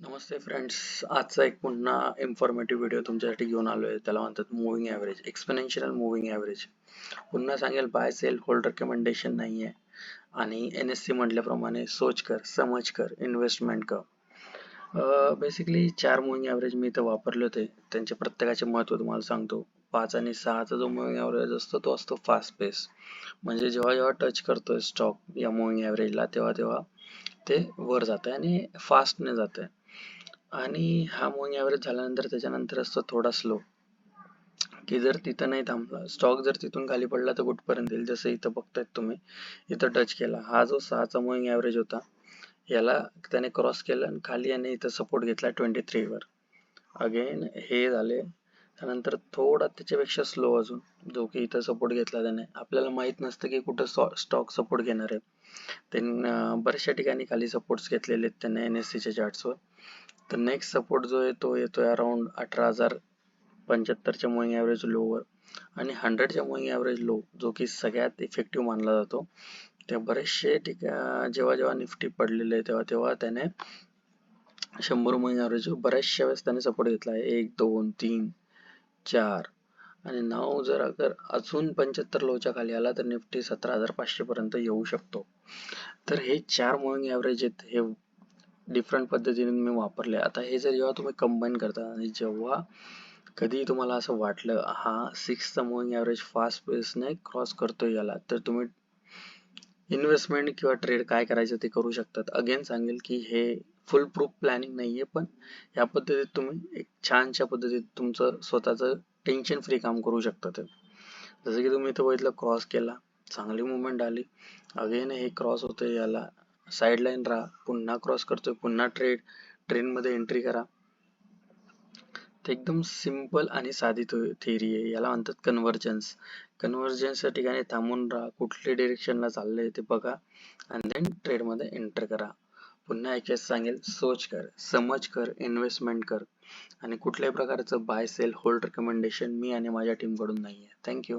नमस्ते friends आजचा एक पुन्हा इन्फॉर्मेटिव्ह व्हिडिओ तुमच्यासाठी घेऊन आलो आहे. त्याला म्हणतात moving average exponential moving average पुन्हा सांगेल बाय सेल होल्ड रेकमेंडेशन नाही आहे आणि एन एस सी म्हटल्याप्रमाणे सोच कर समज कर इन्व्हेस्टमेंट कर. बेसिकली चार मुव्हिंग ॲव्हरेज मी इथं वापरले होते. त्यांचे प्रत्येकाचे महत्त्व तुम्हाला सांगतो. पाच आणि सहाचा जो मुव्हिंग ॲव्हरेज असतो तो असतो फास्ट पेस म्हणजे जेव्हा जेव्हा टच करतोय स्टॉक या मुव्हिंग ॲव्हरेजला तेव्हा तेव्हा ते वर जात आहे आणि फास्टने जात आहे आणि हा मुव्हिंग ॲव्हरेज झाल्यानंतर त्याच्यानंतर असतो थोडा स्लो की जर तिथं नाही थांबला स्टॉक जर तिथून खाली पडला तर कुठपर्यंत येईल? जसं इथं बघतायत तुम्ही इथं टच केला. हा जो सहाचा मुव्हिंग ॲव्हरेज होता याला त्याने क्रॉस केला आणि खाली याने इथं सपोर्ट घेतला ट्वेंटी थ्री वर. अगेन हे झाले. त्यानंतर थोडा त्याच्यापेक्षा स्लो अजून जो की इथं सपोर्ट घेतला त्याने. आपल्याला माहीत नसतं की कुठं स्टॉक सपोर्ट घेणार आहे. त्यांनी बऱ्याचशा ठिकाणी खाली सपोर्ट्स घेतलेले आहेत त्यांना एन एस सीच्या चार्ट्सवर तर नेक्स्ट सपोर्ट जो आहे तो येतोय अराउंड अठरा हजार पंच्याहत्तरच्या मुव्हिंग ॲव्हरेज लोवर आणि हंड्रेडच्या मुव्हिंग ॲव्हरेज लो जो की सगळ्यात इफेक्टिव्ह मानला जातो. त्या बरेचसे ठिका जेव्हा जेव्हा निफ्टी पडलेले तेव्हा तेव्हा त्याने शंभर मुव्हिंग ॲव्हरेज बऱ्याचशा वेळेस त्याने सपोर्ट घेतला आहे. एक दोन तीन चार. आणि नाव जर अगर अजून पंच्याहत्तर लोच्या खाली आला तर निफ्टी सतरा हजार पाचशे पर्यंत येऊ शकतो. तर हे चार मुव्हिंग ॲव्हरेज आहेत हे डिफरंट पद्धतीने मी वापरले. आता हे जर जेव्हा तुम्ही कंबाईन करता आणि जेव्हा कधी तुम्हाला असं वाटलं हा सिक्स मूविंग ॲव्हरेज फास्ट पेसने क्रॉस करतोय याला तर तुम्ही इन्व्हेस्टमेंट किंवा ट्रेड काय करायचं ते करू शकतात. अगेन सांगेल की हे फुल प्रूफ प्लॅनिंग नाहीये पण या पद्धतीत तुम्ही एक छानशा पद्धतीत तुमचं स्वतःचं टेन्शन फ्री काम करू शकता ते. जसं की तुम्ही इथं बघितलं क्रॉस केला चांगली मुवमेंट आली. अगेन हे क्रॉस होतंय याला. साईड लाईन राहा पुन्हा क्रॉस करतोय पुन्हा ट्रेड ट्रेनमध्ये एंट्री करा. ते एकदम सिंपल आणि साधी थेरी आहे. याला म्हणतात कन्व्हर्जन्स कन्व्हर्जन्सच्या ठिकाणी थांबून राहा. कुठल्या डिरेक्शनला चाललंय ते बघा. आणि देन ट्रेडमध्ये एंटर करा. पुन्हा एक सांगेल सोच कर समज कर इन्व्हेस्टमेंट कर. आणि कुठल्याही प्रकारचं बाय सेल होल्ड रिकमेंडेशन मी आणि माझ्या टीमकडून नाहीये. थँक्यू